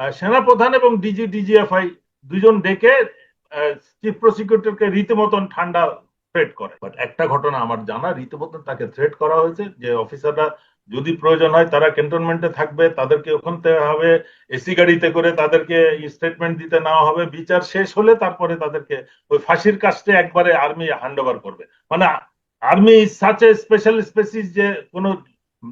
আহ, সেনাপ্রধান এবং DG DGFI দুজন ডেকে চিফ প্রসিকিউটরকে রীতিমতন ঠান্ডা থ্রেট করে। বাট একটা ঘটনা আমার জানা রীতিমতন তাকে থ্রেট করা হয়েছে যে অফিসাররা যদি প্রয়োজন হয় তারা ক্যান্টনমেন্টে থাকবে তাদেরকে ওখান থেকে হবে এসি গাড়িতে করে তাদেরকে স্টেটমেন্ট দিতে নেওয়া হবে বিচার শেষ হলে তারপরে তাদেরকে ওই ফাঁসির কাজটা একবারে আর্মি হ্যান্ড ওভার করবে। মানে army such a special species যে কোন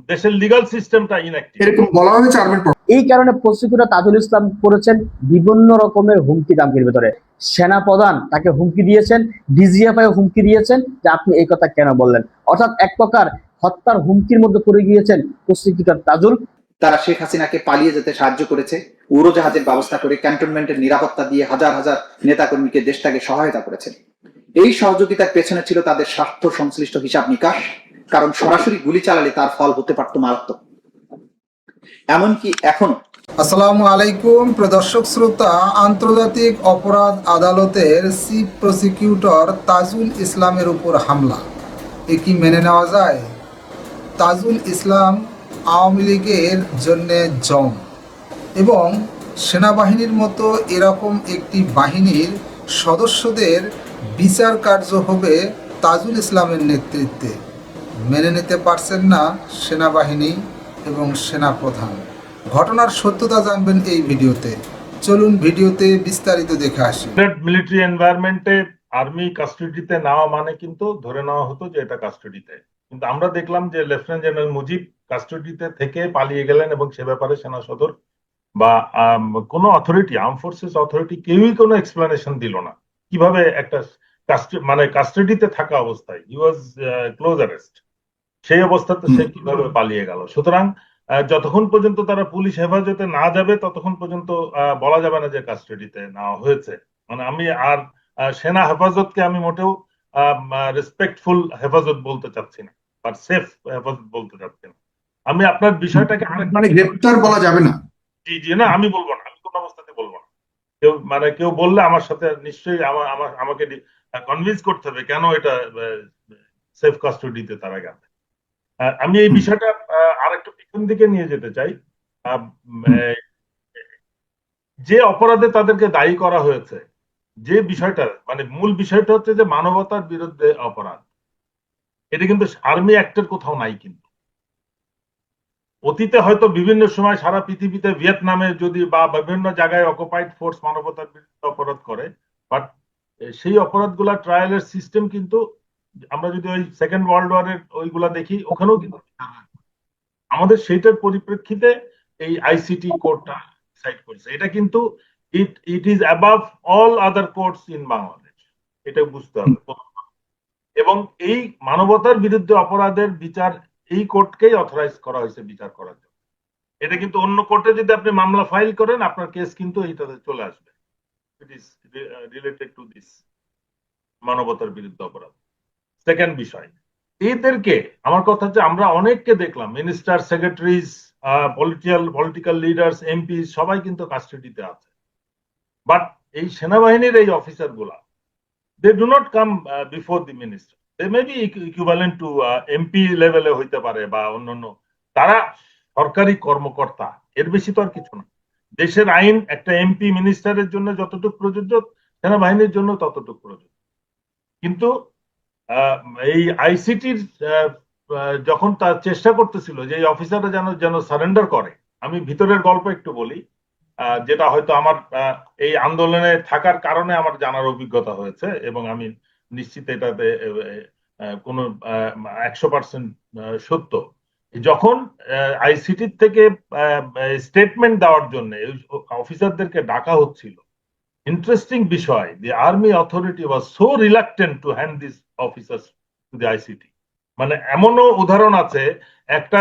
দেশের লিগাল সিস্টেমটা ইনঅ্যাক্টিভ এরকম বলা হয়েছে পক্ষ এই কারণে প্রসিকিউটর তাজুল ইসলাম করেছেন বিভিন্ন রকমের হুমকি দামকির ভিতরে। সেনা প্রধান তাকে হুমকি দিয়েছেন, ডিজিএফআই হুমকি দিয়েছেন যে আপনি এই কথা কেন বললেন। অর্থাৎ এক প্রকার হত্যার হুমকির মধ্যে পড়ে গিয়েছেন প্রসিকিউটর তাজুল। তারা শেখ হাসিনাকে পালিয়ে যেতে সাহায্য করেছে, উড়োজাহাজের ব্যবস্থা করে ক্যান্টনমেন্টের নিরাপত্তা দিয়ে হাজার হাজার নেতাকর্মীকে দেশটাকে সহায়তা করেছেন। এই সহযোগিতার পেছনে ছিল তাদের স্বার্থ সংশ্লিষ্ট হিসাব নিকাশ, কারণ সরাসরি গুলি চালালে তার ফল হতে পারত মারাত্মক। এমনকি এখনও। আসসালামু আলাইকুম প্রদর্শক শ্রোতা, আন্তর্জাতিক অপরাধ আদালতের চিফ প্রসিকিউটর তাজুল ইসলামের উপর হামলা। এ কি মেনে নেওয়া যায়? তাজুল ইসলাম আওয়ামী লীগের জন্য জম এবং সেনাবাহিনীর মতো এরকম একটি বাহিনীর সদস্যদের বিচার কার্য হবে তাজুল ইসলামের নেতৃত্বে। মেনে নিতে পারছেন না সেনাবাহিনী? এবং সেনাপ্রধান। ঘটনার সত্যতা জানবেন এই ভিডিওতে। চলুন ভিডিওতে বিস্তারিত দেখে আসি। মিলিটারি এনভায়রনমেন্টে আর্মি কাস্টডিতে নেওয়া মানে কিন্তু ধরে নেওয়া হতো যে এটা কাস্টডিতে কিন্তু আমরা দেখলাম যে লেফটেন্যান্ট জেনারেল মুজিব কাস্টডিতে থেকে পালিয়ে গেলেন এবং সে ব্যাপারে সেনা সদর বা কোনো অথরিটি আর্ম ফোর্সেস অথরিটি কেউই কোনো এক্সপ্লেনেশন দিল না। কীভাবে একটা মানে কাস্টডিতে থাকা অবস্থায়? হি ওয়াজ ক্লোজ অ্যারেস্ট সেই অবস্থাতে সে কীভাবে পালিয়ে গেল? সুতরাং যতক্ষণ পর্যন্ত তারা পুলিশ হেফাজতে না যাবে ততক্ষণ পর্যন্ত বলা যাবে না যে কাস্টডিতে নেওয়া হয়েছে। মানে আমি আর সেনা হেফাজতকে আমি মোটেও রেসপেক্টফুল হেফাজত বলতে চাচ্ছি না বা সেফ হেফাজত বলতে চাচ্ছি না। আমি আপনার বিষয়টাকে মানে গ্রেপ্তার বলা যাবে না? জি জি না আমি বলব না আমি কোনো অবস্থাতে বলব না। কেউ মানে কেউ বললে আমার সাথে নিশ্চয়ই আমার আমাকে কনভিন্স করতে হবে কেন এটা সেফ কাস্টডিতে তারা গেছে। আমি এই বিষয়টা আহ, আরেকটু পিছন দিকে নিয়ে যেতে চাই। যে অপরাধে তাদেরকে দায়ী করা হয়েছে যে বিষয়টা মানে মূল বিষয়টা হচ্ছে যে মানবতার বিরুদ্ধে অপরাধ। এটা কিন্তু আর্মি অ্যাক্টের কোথাও নাই কিন্তু। অতীতে হয়তো বিভিন্ন সময় সারা পৃথিবীতে ভিয়েতনামে যদি বা বিভিন্ন জায়গায় অকুপাইড ফোর্স মানবতার বিরুদ্ধে অপরাধ করে বাট সেই অপরাধগুলা ট্রায়ালের সিস্টেম কিন্তু আমরা যদি ওই সেকেন্ড ওয়ার্ল্ড ওয়ারের ওইগুলা দেখি, ওখানেও কিন্তু আমাদের সেইটার পরিপ্রেক্ষিতে এই আইসিটি কোর্টটা সাইড করেছে। এটা কিন্তু it it is above all other courts in Bangladesh এটা বুঝতে হবে। এবং এই মানবতার বিরুদ্ধে অপরাধের বিচার এই কোর্টকেই অথরাইজ করা হয়েছে বিচার করার জন্য। এটা কিন্তু অন্য কোর্টে যদি আপনি মামলা ফাইল করেন, আপনার কেস কিন্তু এইটাতে চলে আসবে। It is related to this মানবতার বিরুদ্ধে অপরাধ। সেকেন্ড বিষয়। এদেরকে, আমার কথা হচ্ছে আমরা অনেককে দেখলাম minister secretaries political political leaders MP সবাই কিন্তু কাস্টডিতে আছে। বাট এই সেনাবাহিনীর এই অফিসারগুলা they do not come before the minister they may be equivalent to MP লেভেলে হইতে পারে বা অন্যান্য। তারা সরকারি কর্মকর্তা, এর বেশি তো আর কিছু না। দেশের আইন একটা এমপি মিনিস্টারের জন্য যতটুকু প্রযোজ্য, সেনাবাহিনীর জন্য ততটুকু প্রযোজ্য। কিন্তু এই আইসিটির যখন তার চেষ্টা করতেছিল যে এই অফিসাররা যেন যেন সারেন্ডার করে, আমি ভিতরের গল্প একটু বলি যেটা হয়তো আমার এই আন্দোলনে থাকার কারণে আমার জানার অভিজ্ঞতা হয়েছে এবং আমি নিশ্চিত এটাতে কোনো একশো পার্সেন্ট সত্য। যখন আইসিটির থেকে স্টেটমেন্ট দেওয়ার জন্য অফিসারদেরকে ডাকা হচ্ছিল ইন্টারেস্টিং বিষয় the army authority was so reluctant to hand this officers to the ICT মানে এমনও উদাহরণ আছে একটা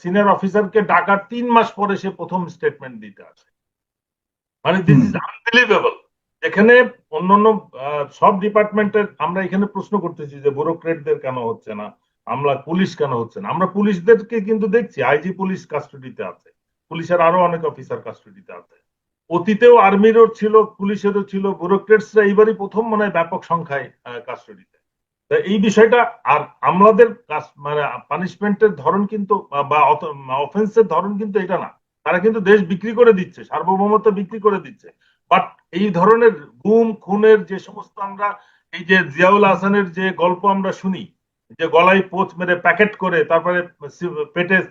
সিনিয়র অফিসারকে ডাকার তিন মাস পরে সে প্রথম স্টেটমেন্ট দিতে আসে। মানে দিস ইজ আনবিলিভেবল এখানে অন্যান্য সব ডিপার্টমেন্টের আমরা এখানে প্রশ্ন করতেছি যে ব্যুরোক্রেটদের কেন হচ্ছে না? আমরা পুলিশ কেন হচ্ছে না? আমরা পুলিশদেরকে কিন্তু দেখছি আইজি পুলিশ কাস্টডিতে আছে। পুলিশের আরও অনেক অফিসার কাস্টডিতে আছে। অতীতেও আর্মিরও ছিল, পুলিশেরও ছিল ব্যুরোক্রেটসরা এইবারই প্রথম মনে হয় ব্যাপক সংখ্যায় কাস্টডিতে এই বিষয়টা আর আমাদের কাস- মানে পানিশমেন্টের ধরন কিন্তু, বা অফেন্সের ধরন কিন্তু এটা না। তারা কিন্তু দেশ বিক্রি করে দিচ্ছে, সার্বভৌমত্ব বিক্রি করে দিচ্ছে। বাট এই ধরনের গুম, খুনের যে সমস্ত আমরা, এই যে জিয়াউল হাসানের যে গল্প আমরা শুনি, যে গলায় পোচ মেরে প্যাকেট করে, তারপরে পেটে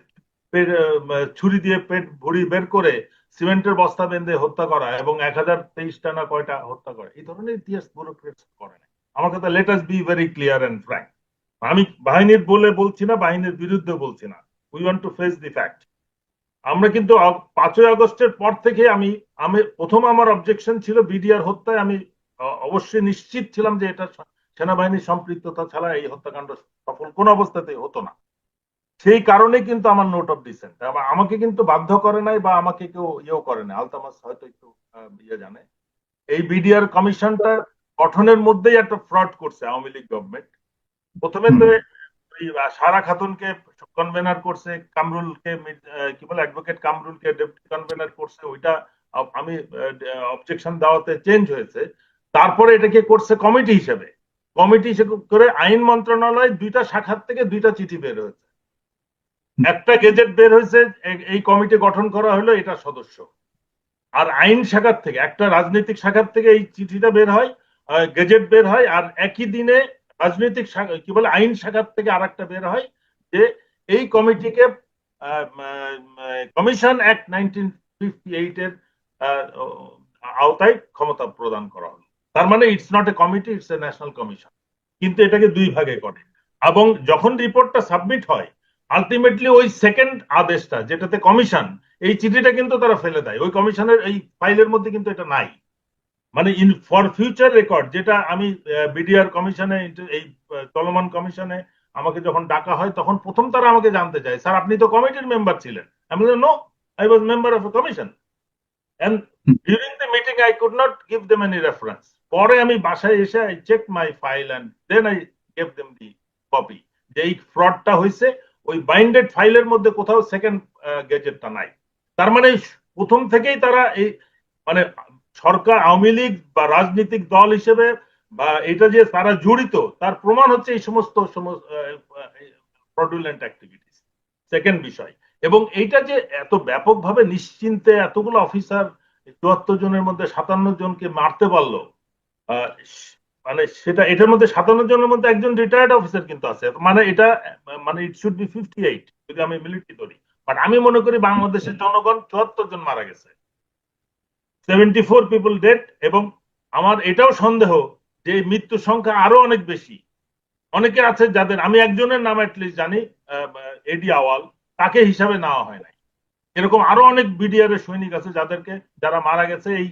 ছুরি দিয়ে পেট ভুড়ি বের করে সিমেন্টের বস্তা বেঁধে হত্যা করা এবং এক হাজার তেইশটা না কয়টা হত্যা করা, এই ধরনের ইতিহাস ব্যুরোক্রেটস করে না। আমার কথা let us be very clear and frank আমি বাহিনীর বলে বলছি না, বাহিনীর বিরুদ্ধে বলছি না। We want to face the fact আমরা কিন্তু পাঁচই আগস্টের পর থেকে আমি আমি, প্রথম আমার অবজেকশন ছিল বিডিআর হত্যায়। আমি অবশ্যই নিশ্চিত ছিলাম যে এটা সেনাবাহিনীর সম্পৃক্ততা ছাড়া এই হত্যাকাণ্ড সফল কোন অবস্থাতেই হতো না। সেই কারণে কিন্তু আমার নোট অফ ডিসেন্ট আমাকে কিন্তু বাধ্য করে নাই বা আমাকে কেউ ইয়েও করে না আলতামাস হয়তো একটু ইয়ে জানে। এই বিডিআর কমিশনটা গঠনের মধ্যেই একটা ফ্রড করছে আওয়ামী লীগ গভর্নমেন্ট প্রথমে তো সারা খাতুনকে কনভেনার করছে কামরুলকে কি বলে অ্যাডভোকেট কামরুলকে ডেপুটি কনভেনার করছে। ওইটা আমি অবজেকশন দেওয়াতে চেঞ্জ হয়েছে। তারপরে এটাকে করছে কমিটি হিসেবে। কমিটি হিসেবে করে আইন মন্ত্রণালয় দুইটা শাখার থেকে দুইটা চিঠি বের হয়েছে। একটা গেজেট বের হয়েছে এই কমিটি গঠন করা হলো এটা সদস্য। আর আইন শাখার থেকে একটা রাজনৈতিক শাখার থেকে এই চিঠিটা বের হয় গেজেট বের হয় আর একই দিনে রাজনৈতিক শাখা কি বলে আইন শাখার থেকে আর একটা বের হয় যে এই কমিটিকে commission act nineteen fifty eight এর আহ, আওতায় ক্ষমতা প্রদান করা হলো। তার মানে it's not a committee it's a national commission কিন্তু এটাকে দুই ভাগে করে। এবং যখন রিপোর্টটা সাবমিট হয় আলটিমেটলি ওই সেকেন্ড আদেশটা, যেটাতে কমিশন এই চিঠিটা কিন্তু তারা ফেলে দেয়। ওই কমিশনের এই ফাইলের মধ্যে কিন্তু এটা নাই। মানে ইন ফর ফিউচার রেকর্ড যেটা আমি বিডিআর কমিশনে এই চলমান কমিশনে আমাকে যখন ডাকা হয়, তখন প্রথম তারা আমাকে জানতে চায়, স্যার, আপনি তো কমিটির মেম্বার ছিলেন। আমি no I was member of a commission and during the meeting I could not give them any reference পরে আমি বাসায় এসে I check my file and then I gave them the copy যে এই ফ্রডটা হয়েছে ওই বাইন্ডেড ফাইলের মধ্যে কোথাও সেকেন্ড গেজেটটা নাই। তার মানে প্রথম থেকেই তারা এই মানে সরকার, আওয়ামী লীগ বা রাজনৈতিক দল হিসেবে বা এটা যে তারা জড়িত, তার প্রমাণ হচ্ছে এই সমস্ত ফ্রডুলেন্ট অ্যাক্টিভিটিস সেকেন্ড বিষয়। এবং এইটা যে এত ব্যাপকভাবে নিশ্চিন্তে এতগুলো অফিসার চুয়াত্তর জনের মধ্যে সাতান্ন জনকে মারতে পারল মানে সেটা, এটার মধ্যে সাতান্ন জনের মধ্যে একজন রিটায়ার্ড অফিসার কিন্তু আছে। মানে এটা মানে it should be fifty eight যদি আমি মিলিটারি ধরি। বাট আমি মনে করি বাংলাদেশের জনগণ চুয়াত্তর জন মারা গেছে। সেভেন্টি ফোর পিপল ডেড এবং আমার এটাও সন্দেহ যে মৃত্যুর সংখ্যা আরও অনেক বেশি। অনেকে আছে যাদের, আমি একজনের নাম অ্যাটলিস্ট জানি এডি আওয়াল, তাকে হিসাবে নেওয়া হয় নাই। এরকম আরও অনেক বিডিআর সৈনিক আছে যাদেরকে, যারা মারা গেছে এই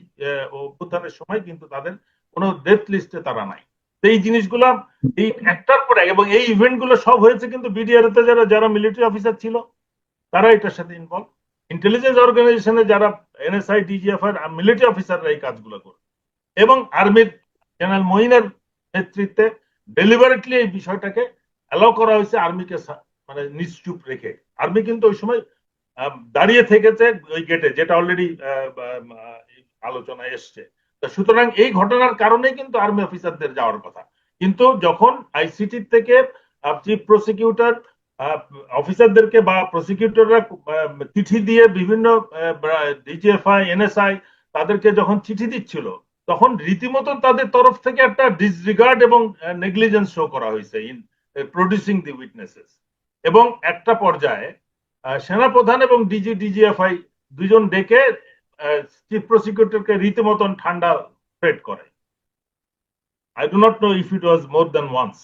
অভ্যুত্থানের সময়, কিন্তু তাদের কোনো ডেথ লিস্টে তারা নাই। এই জিনিসগুলো এই একটার পর এবং এই ইভেন্টগুলো সব হয়েছে কিন্তু বিডিআর তে যারা যারা মিলিটারি অফিসার ছিল, তারা এটার সাথে ইনভলভ ইন্টেলিজেন্স অর্গানাইজেশনে যারা এনএসআই ডিজিএফআই মিলিটারি অফিসাররা এই কাজগুলো করে। এবং আর্মির জেনারেল মহিনের নেতৃত্বে ডেলিভারেটলি এই বিষয়টাকে অ্যালাউ করা হয়েছে আর্মিকে মানে নিশ্চুপ রেখে। আর্মি কিন্তু ওই সময় দাঁড়িয়ে থেকেছে ওই গেটে যেটা অলরেডি আলোচনায় এসছে। সুতরাং এই ঘটনার কারণেই কিন্তু আর্মি অফিসারদের যাওয়ার কথা। কিন্তু যখন আইসিটি থেকে চিফ প্রসিকিউটর অফিসারদেরকে বা প্রসিকিউটররা চিঠি দিয়ে বিভিন্ন ডিজিএফআই এনএসআই তাদেরকে যখন চিঠি দিচ্ছিল, তখন রীতিমতো তাদের তরফ থেকে একটা ডিসরিগার্ড এবং নেগলিজেন্স শো করা হয়েছে ইন প্রডিউসিং দি উইটনেসেস এবং একটা পর্যায়ে সেনাপ্রধান এবং ডিজি ডিজিএফআই দুজন ডেকে চিফ প্রসিকিউটরকে রীতিমতন ঠান্ডা থ্রেট করে। I do not know if it was more than once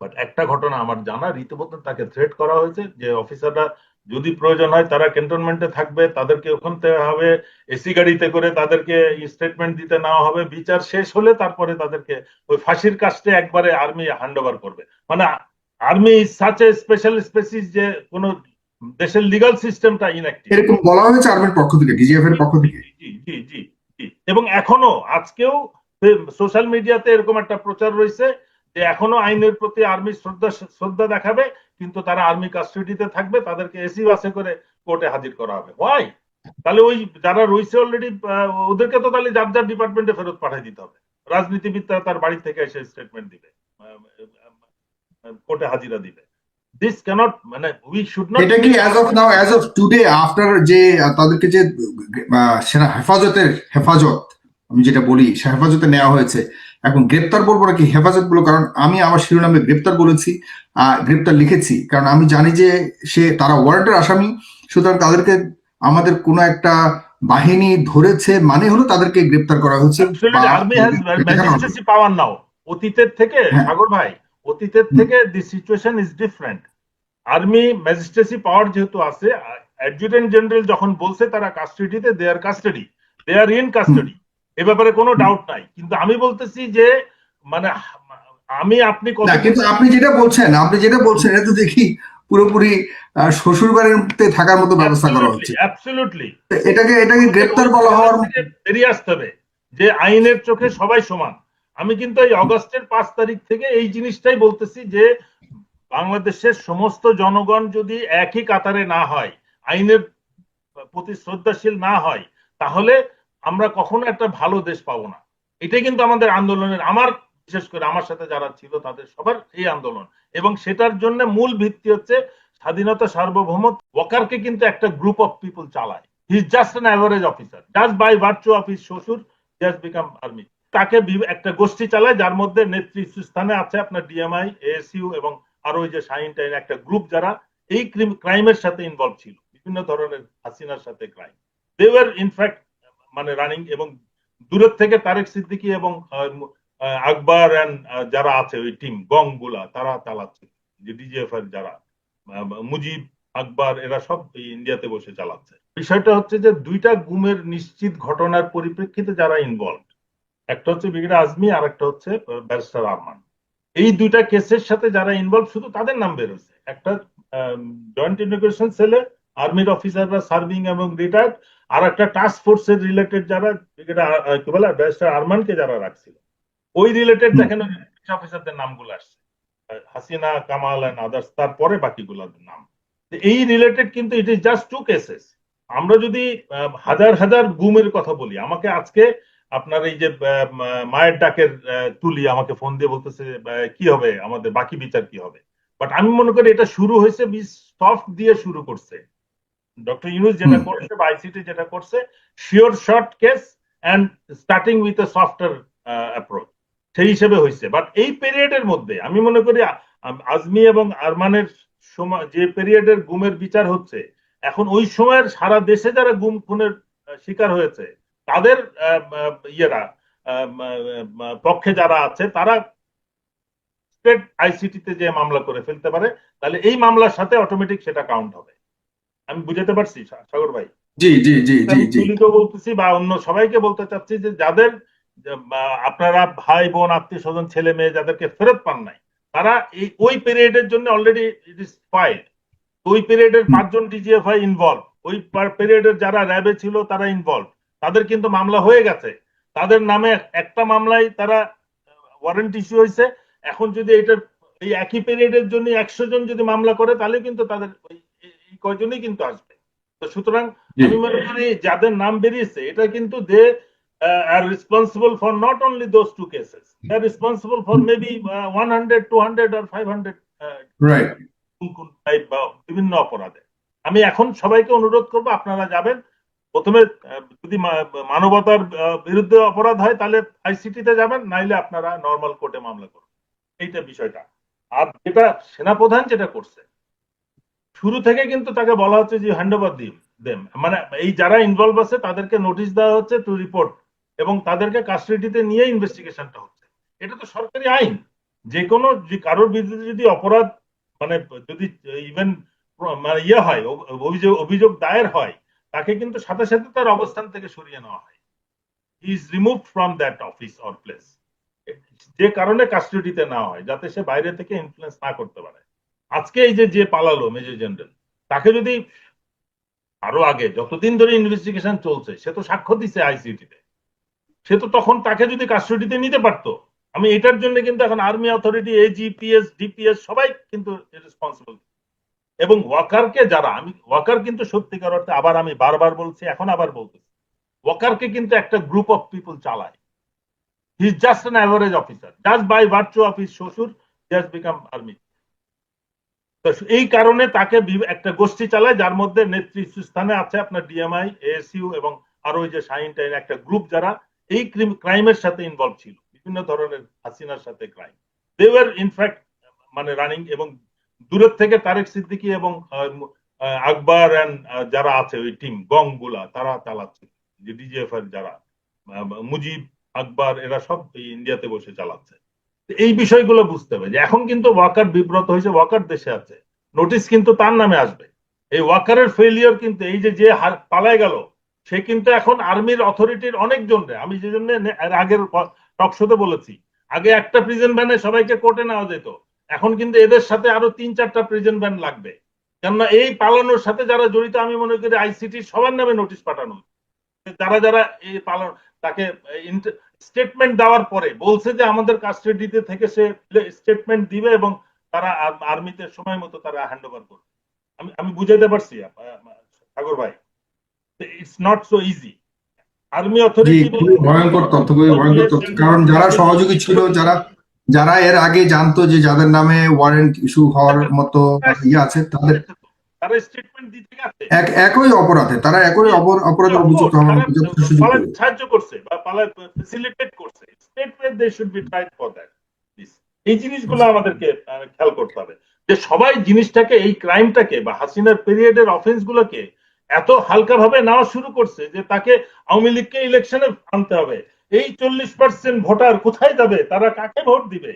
but একটা ঘটনা আমার জানা, রীতিমতন তাকে থ্রেট করা হয়েছে যে অফিসাররা যদি প্রয়োজন হয় তারা ক্যান্টনমেন্টে থাকবে, তাদেরকে ওখান থেকে হবে, এসি গাড়িতে করে তাদেরকে স্টেটমেন্ট দিতে নেওয়া হবে, বিচার শেষ হলে তারপরে তাদেরকে ওই ফাঁসির কাজটা একবারে আর্মি হ্যান্ড করবে। মানে army such a special species যে কোন দেশের লিগাল সিস্টেমটা ইনঅ্যাক্টিভ এরকম বলা হয়েছে আর্মির পক্ষ থেকে ডিজিএফ এর পক্ষ থেকে। জি জি এবং এখনও আজকেও সোশ্যাল মিডিয়াতে এরকম একটা প্রচার রয়েছে যে এখনও আইনের প্রতি আর্মি শ্রদ্ধা শ্রদ্ধা দেখাবে কিন্তু তারা আর্মি কাস্টডিতে থাকবে তাদেরকে এসি বাসে করে কোর্টে হাজির করা হবে। ওয়াই তাহলে ওই যারা রয়েছে অলরেডি ওদেরকে তো তাহলে যার যার ডিপার্টমেন্টে ফেরত পাঠিয়ে দিতে হবে। রাজনীতিবিদরা তার বাড়ি থেকে এসে স্টেটমেন্ট দিবে কোর্টে হাজিরা দিবে। দিস ক্যানট মানে উই শুড নট এটা কি as of now as of today after যে তাদেরকে যে সেনা হেফাজতের হেফাজত আমি যেটা বলি সে হেফাজতে নেওয়া হয়েছে এখন গ্রেপ্তার বলব নাকি হেফাজত বলব কারণ আমি আমার শিরোনামে গ্রেপ্তার বলেছি গ্রেপ্তার লিখেছি কারণ আমি জানি যে সে তারা ওয়ারেন্টের আসামি সুতরাং তাদেরকে আমাদের কোনো একটা বাহিনী ধরেছে মানে হলো তাদেরকে গ্রেপ্তার করা magistracy power now. অতীতের থেকে হ্যাঁ। সাগর ভাই অতীতের থেকে the situation is different army magistracy power যেহেতু আছে অ্যাডজুটেন্ট জেনারেল যখন বলছে তারা কাস্টাডিতে they are custody they are in custody এ ব্যাপারে কোনো ডাউট নাই। কিন্তু আমি বলতেছি যে মানে আমি আপনি কিন্তু আপনি যেটা বলছেন আপনি যেটা বলছেন এটা তো দেখি পুরোপুরি শ্বশুর বাড়িতে থাকার মতো ব্যবস্থা করা হচ্ছে। অ্যাবসলিউটলি এটাকে এটাকে গ্রেপ্তার বলা হওয়ার বেরিয়ে আসতে হবে যে আইনের চোখে সবাই সমান। আমি কিন্তু এই অগস্টের পাঁচ তারিখ থেকে এই জিনিসটাই বলতেছি যে বাংলাদেশের সমস্ত জনগণ যদি একই কাতারে না হয়, আইনের প্রতি শ্রদ্ধাশীল না হয়, তাহলে আমরা কখনো একটা ভালো দেশ পাবো না। এটাই কিন্তু আমাদের আন্দোলনের, আমার বিশেষ করে আমার সাথে যারা ছিল তাদের সবার এই আন্দোলন। এবং সেটার জন্য মূল ভিত্তি হচ্ছে স্বাধীনতা সার্বভৌমত্ব। ওয়াকারকে কিন্তু একটা গ্রুপ অফ পিপল চালায়। He is just an average officer just by virtue of his শ্বশুর জাস্ট বিকাম আর্মি তাকে একটা গোষ্ঠী চালায়, যার মধ্যে নেতৃত্ব স্থানে আছে আপনার ডিএমআই এএসইউ এবং আরও ওই যে শাহিন টাইন একটা গ্রুপ যারা এই ক্রাইমের সাথে ইনভলভ ছিল, বিভিন্ন ধরনের হাসিনার সাথে crime they were in fact মানে রানিং এবং দূরের থেকে তারেক সিদ্দিকী এবং আকবর অ্যান্ড যারা আছে ওই টিম গংগুলা, তারা চালাচ্ছে, যে ডিজিএফ এর যারা মুজিব, আকবর, এরা সব ইন্ডিয়াতে বসে চালাচ্ছে। বিষয়টা হচ্ছে যে দুইটা গুমের নিশ্চিত ঘটনার পরিপ্রেক্ষিতে যারা ইনভলভ একটা হচ্ছে ব্রিগেডিয়ার আজমি আর একটা হচ্ছে ব্যারিস্টার আরমান এই দুইটা কেসের সাথে যারা ইনভলভ শুধু তাদের নাম বেরোছে একটা জয়েন্ট ইন্টিগ্রেশন সেলে আর্মির অফিসাররা সার্ভিং এবং রিটায়ার্ড আর একটা টাস্ক ফোর্সের রিলেটেড যারা কি বলে ব্যারিস্টার আরমানকে যারা রাখছিল। ওই রিলেটেড দেখেন অফিসারদের নামগুলো আসছে। হাসিনা কামাল এন্ড আদার্স তারপরে বাকিগুলোর নাম। এই রিলেটেড কিন্তু it is just two cases আমরা যদি হাজার হাজার গুমের কথা বলি আমাকে আজকে আপনার এই যে মায়ের ডাকের তুলি আমাকে ফোন দিয়ে বলতেছে কি হবে? আমাদের বাকি বিচার কি হবে? বাট আমি মনে করি এটা শুরু হয়েছে সফট দিয়ে শুরু করছে। ডক্টর ইউনুস যেটা করছে বা আইসিটি যেটা করছে sure short case and starting with a softer approach সেই হিসেবে হয়েছে। বাট এই পিরিয়ডের মধ্যে আমি মনে করি আজমি এবং আরমানের সময় যে পিরিয়ডের গুমের বিচার হচ্ছে এখন ওই সময়ের সারা দেশে যারা গুম খুনের শিকার হয়েছে তাদের ইয়েরা পক্ষে যারা আছে তারা স্টেট আইসিটিতে যে মামলা করে ফেলতে পারে তাহলে এই মামলার সাথে অটোমেটিক সেটা কাউন্ট হবে। আমি বুঝাতে পারছি সাগর ভাই? জি জি জি জি জি। বলতেছি বা অন্য সবাইকে বলতে চাচ্ছি যে যাদের আপনারা ভাই বোন আত্মীয় স্বজন ছেলে মেয়ে যাদেরকে ফেরত পান নাই তারা এই ওই পিরিয়ডের জন্য অলরেডি ইট ইস ফাইল ওই পিরিয়ডের। পাঁচজন ডিজিএফআই ইনভলভ ওই পিরিয়ডের যারা র্যাবে ছিল তারা ইনভলভ তাদের কিন্তু মামলা হয়ে গেছে। তাদের নামে একটা মামলায় তারা ওয়ারেন্ট ইস্যু হয়েছে। এখন যদি এটা এই একই পিরিয়ডের জন্য একশো জন যদি মামলা করে তাহলে কিন্তু তাদের এই- কয়জনই কিন্তু আসবে। তো সুতরাং আমি মনে করি যাদের নাম বেরিয়েছে এটা কিন্তু they are responsible for not only those two cases they are responsible for maybe one hundred two hundred R five hundred right type বা বিভিন্ন অপরাধে। আমি এখন সবাইকে অনুরোধ করব আপনারা যাবেন। প্রথমে যদি মানবতার বিরুদ্ধে অপরাধ হয়, তাহলে আইসিটিতে যাবেন, নাইলে আপনারা নর্মাল কোর্টে মামলা করুন। এইটা বিষয়টা। আর যেটা সেনাপ্রধান যেটা করছে, শুরু থেকে কিন্তু তাকে বলা হচ্ছে যে হ্যান্ড ওভার দিন দেম মানে এই যারা ইনভলভ আছে, তাদেরকে নোটিশ দেওয়া হচ্ছে টু রিপোর্ট এবং তাদেরকে কাস্টডিতে নিয়ে ইনভেস্টিগেশনটা হচ্ছে। এটা তো সরকারি আইন। যে কোনো কারোর বিরুদ্ধে যদি অপরাধ মানে যদি ইভেন মানে ইয়ে হয়, অভিযোগ অভিযোগ দায়ের হয় তাকে কিন্তু সাথে সাথে তার অবস্থান থেকে সরিয়ে নেওয়া হয়। Is remove from that office or place যে কারণে কাস্টডিতে নেওয়া হয়, যাতে সে বাইরে থেকে ইনফ্লুয়েন্স না করতে পারে। আজকে এই যে যে পালালো মেজর জেনারেল, তাকে যদি আরও আগে, যতদিন ধরে ইনভেস্টিগেশন চলছে, সে তো সাক্ষ্য দিছে আইসিটিতে সে তো তখন তাকে যদি কাস্টডিতে নিতে পারতো, আমি এটার জন্য কিন্তু এখন আর্মি অথরিটি এজিপিএস ডিপিএস সবাই কিন্তু রেসপন্সিবল এবং ওয়াকারকে যারা, আমি, ওয়াকার কিন্তু সত্যিকার অর্থে আবার আমি বারবার বলছি, এখন আবার বলতেছি, ওয়াকারকে কিন্তু একটা গ্রুপ অফ পিপল চালায়। He just an average officer just by virtue of his শ্বশুর জাস্ট বিকাম আর্মি এই কারণে তাকে একটা গোষ্ঠী চালায়, যার মধ্যে নেতৃত্ব স্থানে আছে আপনার ডিএমআই এএসইউ এবং আরও ওই যে শাহিন টাইন একটা গ্রুপ যারা, এই ক্রাইমের সাথে ইনভলভ ছিল, বিভিন্ন ধরনের হাসিনার সাথে crime they war in fact মানে রানিং এবং দূরের থেকে তারেক সিদ্দিকী এবং আকবর যারা আছে ওই টিম গংগুলা, তারা চালাচ্ছে, যে ডিজিএফ এর যারা মুজিব, আকবর, এরা সব ইন্ডিয়াতে বসে চালাচ্ছে। এই বিষয়গুলো বুঝতে হবে যে এখন কিন্তু ওয়াকার বিব্রত হয়েছে, ওয়াকার দেশে আছে। নোটিশ কিন্তু তার নামে আসবে। এই ওয়াকারের ফেলিয়র কিন্তু এই যে যে পালায় গেল, সে কিন্তু এখন আর্মির অথরিটির অনেকজন আমি যে জন্য আগের টকশোতে বলেছি, আগে একটা প্রিজন ভ্যানে সবাইকে কোর্টে নেওয়া যেত। এখন কিন্তু এদের সাথে আরও তিন চারটা প্রিজন ভ্যান লাগবে। কেননা এই পালানোর সাথে যারা জড়িত, আমি মনে করি আইসিটি সবার নামে নোটিশ পাঠানো। যারা যারা এই পালন, তাকে স্টেটমেন্ট দেওয়ার পরে বলছে যে আমাদের কাস্টাডিতে থেকে সে স্টেটমেন্ট দিবে এবং তারা আর্মিতে সময় মতো তারা হ্যান্ড ওভার করবে। আমি আমি বুঝাইতে পারছি সাগর ভাই? It's not so easy army authority ভয়ঙ্কর তথ্য ভয়ঙ্কর তথ্য। কারণ যারা সহযোগী ছিল, যারা যারা এর আগে জানতো যে যাদের নামে ওয়ারেন্ট ইস্যু হওয়ার মতো ইয়ে আছে তাদের একই অপরাধে তারা একই অপর- অপরাধে অভিযুক্ত হওয়ার সুযোগ সাহায্য করছে বা করছে। Statement they should be tried for that এই জিনিসগুলো আমাদেরকে খেয়াল করতে হবে। যে সবাই জিনিসটাকে এই ক্রাইমটাকে বা হাসিনার পিরিয়ডের অফেন্স গুলোকে এত হালকা ভাবে নেওয়া শুরু করছে যে তাকে আওয়ামী লীগকে ইলেকশনে আনতে হবে। এই চল্লিশ পার্সেন্ট ভোটার কোথায় যাবে? তারা কাকে ভোট দিবে?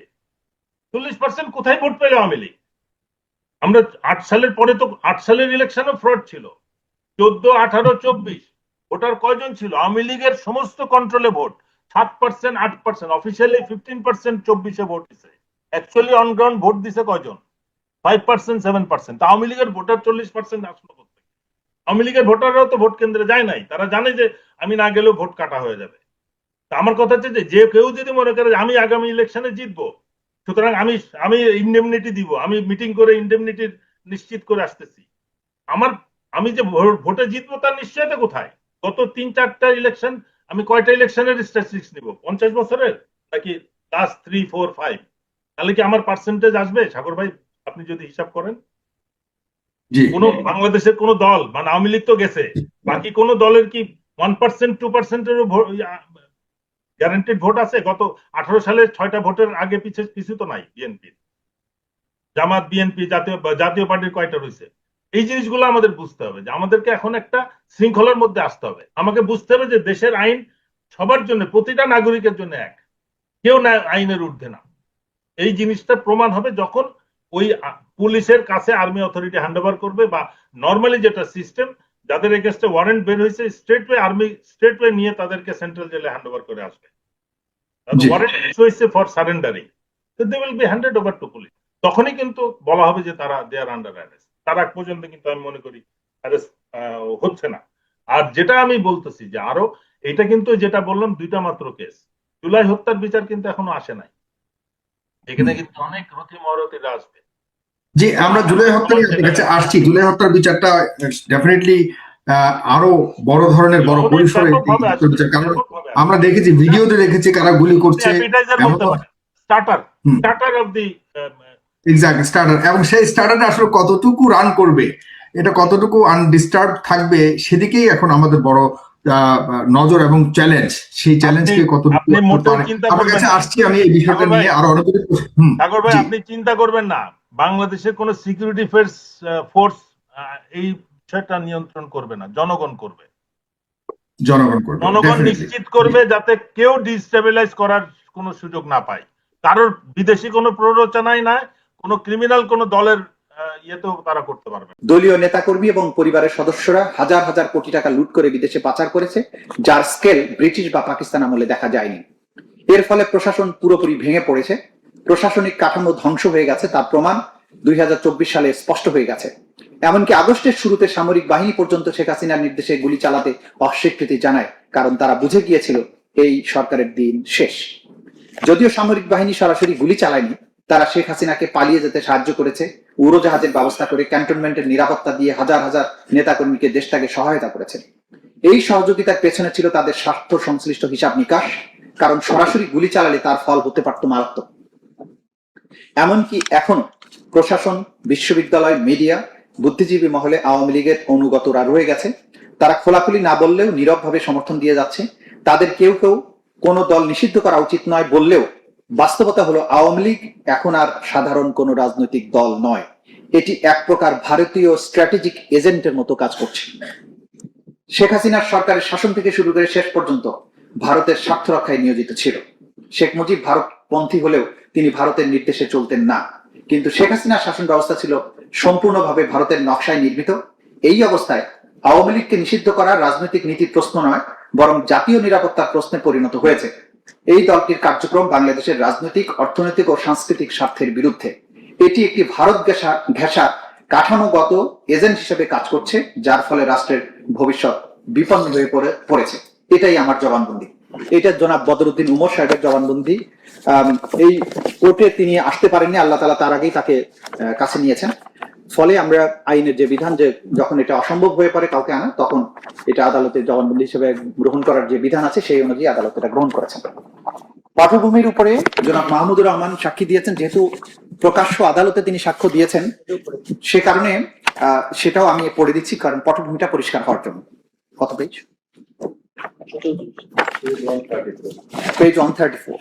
চল্লিশ পার্সেন্ট কোথায় ভোট পেলে আওয়ামী লীগ? আমরা আট সালের পরে তো, আট সালের ইলেকশনও ফ্রড ছিল। চোদ্দ, আঠারো, চব্বিশ, ভোটার কয়জন ছিল? আওয়ামী লীগের সমস্ত কন্ট্রোলে ভোট। সাত পার্সেন্ট আট পার্সেন্ট অফিসিয়ালি ফিফটিন পার্সেন্ট চব্বিশে ভোট দিছে। অ্যাকচুয়ালি অন গ্রাউন্ড ভোট দিছে কয়জন? Five percent seven percent Awami লীগের ভোটার চল্লিশ পার্সেন্ট আসলো আওয়ামী লীগের ভোটাররাও তো ভোট কেন্দ্রে যায় নাই। তারা জানে যে আমি না গেলেও ভোট কাটা হয়ে যাবে। তা আমার কথা হচ্ছে যে যে কেউ যদি মনে করে আমি আগামী ইলেকশনে জিতবো সুতরাং আমি আমি ইন্ডেমনিটি দিব আমি মিটিং করে ইন্ডেমনিটি নিশ্চিত করে আসতেছি। আমার আমি যে ভোটে জিতবো তার নিশ্চয়তা কোথায়? গত তিন চারটা ইলেকশন আমি কয়টা ইলেকশনের স্ট্যাটিস্টিক্স নিব? পঞ্চাশ বছরের? নাকি লাস্ট থ্রি ফোর ফাইভ তাহলে কি আমার পার্সেন্টেজ আসবে? সাগর ভাই আপনি যদি হিসাব করেন। কোন বাংলাদেশের কোন দল মানে আওয়ামী লীগ তো গেছে বাকি কোন দলের কি ওয়ান পার্সেন্ট টু পার্সেন্টেরও গ্যারান্টেড ভোট আছে। গত আঠারো সালে ছয়টা ভোটের আগে পিছে কিছু তো নাই বিএনপি জামাত বিএনপি জাতীয় জাতীয় পার্টির কয়টা রয়েছে? এই জিনিসগুলো আমাদের বুঝতে হবে যে আমাদেরকে এখন একটা শৃঙ্খলার মধ্যে আসতে হবে। আমাকে বুঝতে হবে যে দেশের আইন সবার জন্য, প্রতিটা নাগরিকের জন্য এক। কেউ না আইনের ঊর্ধ্বে না। এই জিনিসটা প্রমাণ হবে যখন ওই পুলিশের কাছে আর্মি অথরিটি হ্যান্ডওভার করবে বা নর্মালি যেটা সিস্টেম যাদের এগেস্টে ওয়ারেন্ট বের হয়েছে state way army state way নিয়ে তাদেরকে সেন্ট্রাল জেলে হ্যান্ড ওভার করে আসবে। ওয়ারেন্ট হয়েছে for surrendering they will be handed over to police তখনই কিন্তু বলা হবে যে তারা দে আর আন্ডার অ্যারেস্ট তার আগ পর্যন্ত কিন্তু আমি মনে করি অ্যারেস্ট হচ্ছে না। আর যেটা আমি বলতেছি যে আরও এটা কিন্তু যেটা বললাম দুইটা মাত্র কেস জুলাই হত্যার বিচার কিন্তু এখনও আসে নাই। এখানে কিন্তু অনেক রথি মরতিরা আসবে। জি আমরা জুলাই হত্যা নিয়ে আপনার কাছে আসছি। জুলাই হত্যার বিচারটা ডেফিনেটলি আরও বড় ধরনের বড় পরিসরে কারণ আমরা দেখেছি ভিডিওতে দেখেছি কারা গুলি করছে starter. Starter of the exact starter এবং সেই স্টার্টারটা আসলে কতটুকু রান করবে এটা কতটুকু আনডিস্টার্ব থাকবে সেদিকেই এখন আমাদের বড় নজর এবং চ্যালেঞ্জ সেই চ্যালেঞ্জকে কতটুকু করবেন কাছে আসছি আমি এই বিষয়টা নিয়ে আরও অনেক। আপনি চিন্তা করবেন না। বাংলাদেশের কোন সিকিউরিটি ফোর্স ফোর্স এই বিষয়টা নিয়ন্ত্রণ করবে না জনগণ করবে। জনগণ করবে জনগণ নিশ্চিত করবে যাতে কেউ ডিস্টেবিলাইজ করার কোনো সুযোগ না পায়। কারোর বিদেশি কোনো প্ররোচনাই নাই কোনো ক্রিমিনাল কোনো দলের আহ, ইয়েতেও তারা করতে পারবে। দলীয় নেতাকর্মী এবং পরিবারের সদস্যরা হাজার হাজার কোটি টাকা লুট করে বিদেশে পাচার করেছে যার স্কেল ব্রিটিশ বা পাকিস্তান আমলে দেখা যায়নি। এর ফলে প্রশাসন পুরোপুরি ভেঙে পড়েছে প্রশাসনিক কাঠামো ধ্বংস হয়ে গেছে, তার প্রমাণ দুই হাজার চব্বিশ সালে স্পষ্ট হয়ে গেছে। এমনকি আগস্টের শুরুতে সামরিক বাহিনী পর্যন্ত শেখ হাসিনার নির্দেশে গুলি চালাতে অস্বীকৃতি জানায়, কারণ তারা বুঝে গিয়েছিল এই সরকারের দিন শেষ। যদিও সামরিক বাহিনী সরাসরি গুলি চালায়নি, তারা শেখ হাসিনাকে পালিয়ে যেতে সাহায্য করেছে, উড়োজাহাজের ব্যবস্থা করে ক্যান্টনমেন্টের নিরাপত্তা দিয়ে হাজার হাজার নেতাকর্মীকে দেশটাকে সহায়তা করেছে। এই সহযোগিতার পেছনে ছিল তাদের স্বার্থ সংশ্লিষ্ট হিসাব নিকাশ, কারণ সরাসরি গুলি চালালে তার ফল হতে পারত মারাত্মক। এমনকি এখন প্রশাসন, বিশ্ববিদ্যালয়, মিডিয়া, বুদ্ধিজীবী মহলে আওয়ামী লীগের অনুগতরা রয়ে গেছে। তারা খোলাখুলি না বললেও নীরবভাবে সমর্থন দিয়ে যাচ্ছে। তাদের কেউ কেউ কোনো দল নিষিদ্ধ করা উচিত নয় বললেও বাস্তবতা হলো আওয়ামী লীগ এখন আর সাধারণ কোনো রাজনৈতিক দল নয়। এটি এক প্রকার ভারতীয় স্ট্র্যাটেজিক এজেন্টের মতো কাজ করছে। শেখ হাসিনার সরকারের শাসন থেকে শুরু করে শেষ পর্যন্ত ভারতের স্বার্থ রক্ষায় নিয়োজিত ছিল। শেখ মুজিব ভারতপন্থী হলেও তিনি ভারতের নির্দেশে চলতেন না। কিন্তু শেখ হাসিনার শাসন ব্যবস্থা ছিল সম্পূর্ণভাবে ভারতের নকশায় নির্মিত। এই অবস্থায় আওয়ামী লীগকে নিষিদ্ধ করা রাজনৈতিক নীতির প্রশ্ন নয়, বরং জাতীয় নিরাপত্তার প্রশ্নে পরিণত হয়েছে। এই দলটির কার্যক্রম বাংলাদেশের রাজনৈতিক, অর্থনৈতিক ও সাংস্কৃতিক স্বার্থের বিরুদ্ধে। এটি একটি ভারত ঘেঁষা ঘেঁষা, কাঠামোগত এজেন্ট হিসেবে কাজ করছে, যার ফলে রাষ্ট্রের ভবিষ্যৎ বিপন্ন হয়ে পড়ে, পড়েছে। এটাই আমার জবানবন্দি। এটা জনাব বদরুদ্দিন উমর সাহেবের জবানবন্দি। এই কোর্টে তিনি আসতে পারেননি, আল্লাহ তালা তার আগেই তাকে কাছে নিয়েছেন। ফলে আমরা আইনের যে বিধান যে যখন এটা অসম্ভব হয়ে পড়ে কাউকে আনা, তখন এটা আদালতের জবানবন্দি হিসেবে গ্রহণ করার যে বিধান আছে, সেই অনুযায়ী আদালত এটা গ্রহণ করেছেন। পটভূমির উপরে জনাব মাহমুদুর রহমান সাক্ষী দিয়েছেন, যেহেতু প্রকাশ্য আদালতে তিনি সাক্ষ্য দিয়েছেন, সে কারণে সেটাও আমি পড়ে দিচ্ছি, কারণ পটভূমিটা পরিষ্কার হওয়ার জন্য। কত পেজ? ওয়ান থার্টি ফোর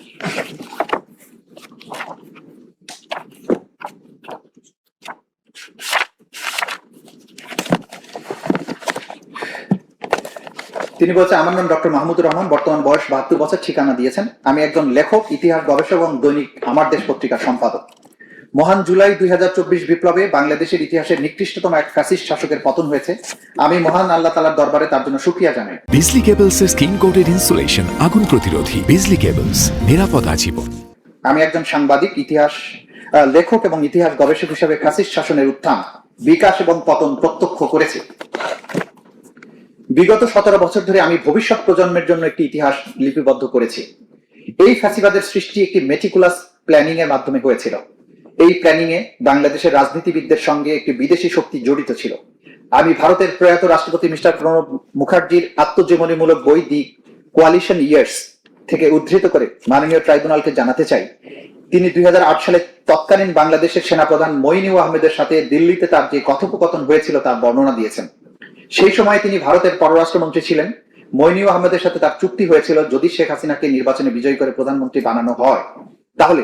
তিনি বলছেন আমার নাম ডক্টর মাহমুদুর রহমান, বর্তমান বয়স বাহাত্তর বছর, ঠিকানা দিয়েছেন। আমি একজন লেখক, ইতিহাস গবেষক এবং দৈনিক, আমার দেশ পত্রিকার সম্পাদক। মহান জুলাই দুই হাজার চব্বিশ বিপ্লবে বাংলাদেশের ইতিহাসের নিকৃষ্টতম এক ফ্যাসিস্ট শাসকের পতন হয়েছে। আমি মহান আল্লাহ তালার দরবারে তার জন্য সুক্রিয়া জানাই। বিজলি কেবলসের স্কিন কোটেড ইনসুলেশন আগুন প্রতিরোধী বিজলি কেবলস নিরাপদ আজীবন। আমি একজন সাংবাদিক ইতিহাস লেখক এবং ইতিহাস গবেষক হিসেবে ফ্যাসিস্ট শাসনের উত্থান বিকাশ এবং পতন প্রত্যক্ষ করেছি। বিগত সতেরো বছর ধরে আমি ভবিষ্যৎ প্রজন্মের জন্য একটি ইতিহাস লিপিবদ্ধ করেছি। এই ফ্যাসিবাদের সৃষ্টি একটি মেটিকুলাস প্ল্যানিং এর মাধ্যমে হয়েছিল। এই প্ল্যানিং এ বাংলাদেশের রাজনীতিবিদদের সঙ্গে একটি বিদেশি শক্তি জড়িত ছিল। আমি ভারতের প্রয়াত রাষ্ট্রপতি মিস্টার প্রণব মুখার্জির আত্মজীবনীমূলক বই দি কোয়ালিশন ইয়ার্স থেকে উদ্ধৃত করে মাননীয় ট্রাইব্যুনালকে জানাতে চাই। তিনি দুই সালে তৎকালীন বাংলাদেশের সেনাপ্রধান মইনু আহমেদের সাথে দিল্লিতে তার যে কথোপকথন হয়েছিল তার বর্ণনা দিয়েছেন। সেই সময় তিনি ভারতের পররাষ্ট্রমন্ত্রী ছিলেন। মইনু আহমেদের সাথে তার চুক্তি হয়েছিল যদি শেখ হাসিনাকে নির্বাচনে বিজয়ী করে প্রধানমন্ত্রী বানানো হয়। তাহলে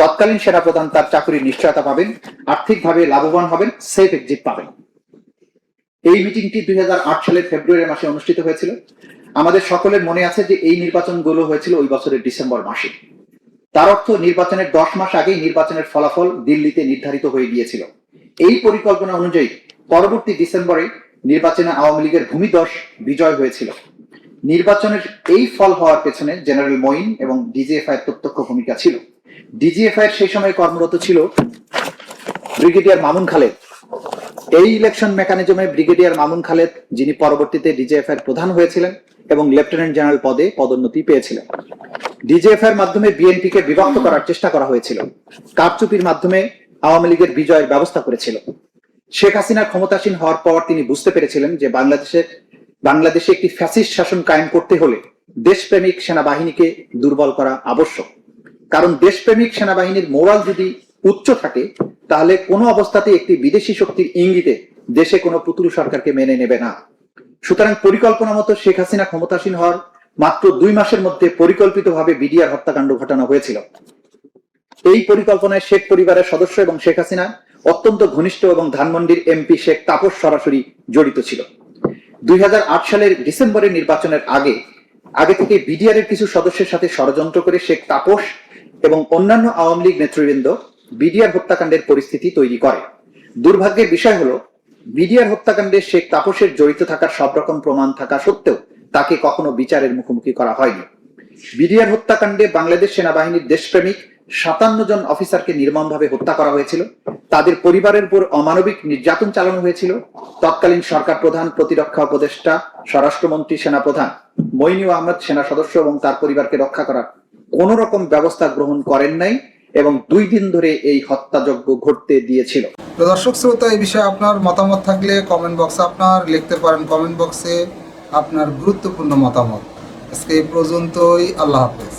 তৎকালীন সেনাপ্রধান তার চাকরির নিশ্চয়তা পাবেন, আর্থিকভাবে লাভবান হবেন সেফ এক্সিট পাবেন। এই মিটিংটি দুই হাজার আট সালের ফেব্রুয়ারি মাসে অনুষ্ঠিত হয়েছিল। আমাদের সকলের মনে আছে যে এই নির্বাচনগুলো হয়েছিল ওই বছরের ডিসেম্বর মাসে। তার অর্থ নির্বাচনের দশ মাস আগেই নির্বাচনের ফলাফল দিল্লিতে নির্ধারিত হয়ে গিয়েছিল। এই পরিকল্পনা অনুযায়ী পরবর্তী ডিসেম্বরে নির্বাচনে আওয়ামী লীগের ভূমিদশ বিজয় হয়েছিল। নির্বাচনের এই ফল হওয়ার পেছনে জেনারেল মঈন এবং ডিজিএফআই প্রত্যক্ষ ভূমিকা ছিল। ডিজিএফআই সেই সময় কর্মরত ছিল ব্রিগেডিয়ার মামুন খালেদ। এই ইলেকশন মেকানিজমে ব্রিগেডিয়ার মামুন খালেদ, যিনি পরবর্তীতে ডিজিএফআই এর প্রধান হয়েছিলেন এবং লেফটেন্যান্ট জেনারেল পদে পদোন্নতি পেয়েছিলেন। ডিজিএফ এর মাধ্যমে বিএনপি কে বিভক্ত করার চেষ্টা করা হয়েছিল। কারচুপির মাধ্যমে আওয়ামী লীগের বিজয়ের ব্যবস্থা করেছিল। শেখ হাসিনা ক্ষমতাসীন হওয়ার পর তিনি বুঝতে পেরেছিলেন যে বাংলাদেশের বাংলাদেশে একটি ফ্যাসিস্ট শাসন কায়েম করতে হলে দেশপ্রেমিক সেনাবাহিনীকে দুর্বল করা আবশ্যক। কারণ দেশপ্রেমিক সেনাবাহিনীর মোরাল যদি উচ্চ থাকে, তাহলে কোনো অবস্থাতে একটি বিদেশি শক্তির ইঙ্গিতে দেশে কোনো পুতুল সরকারকে মেনে নেবে না। সুতরাং পরিকল্পনা মতো শেখ হাসিনা ক্ষমতাসীন হওয়ার মাত্র দুই মাসের মধ্যে পরিকল্পিতভাবে বিডিআর হত্যাকাণ্ড ঘটানো হয়েছিল। এই পরিকল্পনায় শেখ পরিবারের সদস্য এবং শেখ হাসিনা, অত্যন্ত ঘনিষ্ঠ এবং ধানমন্ডির এমপি শেখ তাপস সরাসরি জড়িত ছিল। দুই হাজার আট সালের ডিসেম্বরের নির্বাচনের আগে আগে থেকে বিডিআর এর কিছু সদস্যের সাথে ষড়যন্ত্র করে শেখ তাপস এবং অন্যান্য আওয়ামী লীগ নেতৃবৃন্দ বিডিআর হত্যাকাণ্ডের পরিস্থিতি তৈরি করে। দুর্ভাগ্যের বিষয় হলো, বিডিআর হত্যাকাণ্ডে শেখ তাপসের জড়িত থাকার সব রকম প্রমাণ থাকা সত্ত্বেও তাকে কখনো বিচারের মুখোমুখি করা হয়নি। বিডিআর হত্যাকাণ্ডে বাংলাদেশ সেনাবাহিনীর দেশপ্রেমিক সাতান্ন জন অফিসারকে নির্মমভাবে হত্যা করা হয়েছিল। তাদের পরিবারের উপর অমানবিক নির্যাতন চালানো হয়েছিল। তৎকালীন সরকার প্রধান, প্রতিরক্ষা উপদেষ্টা, স্বরাষ্ট্রমন্ত্রী, সেনাপ্রধান মইনু আহমদ, সেনা সদস্য এবং তার পরিবারকে রক্ষা করার কোন রকম ব্যবস্থা গ্রহণ করেন নাই এবং দুই দিন ধরে এই হত্যাযজ্ঞ ঘটতে দিয়েছিল। দর্শক শ্রোতা, এই বিষয়ে আপনার মতামত থাকলে কমেন্ট বক্সে আপনার লিখতে পারেন। কমেন্ট বক্সে আপনার গুরুত্বপূর্ণ মতামত। আজকে এই পর্যন্তই। আল্লাহ হাফেজ।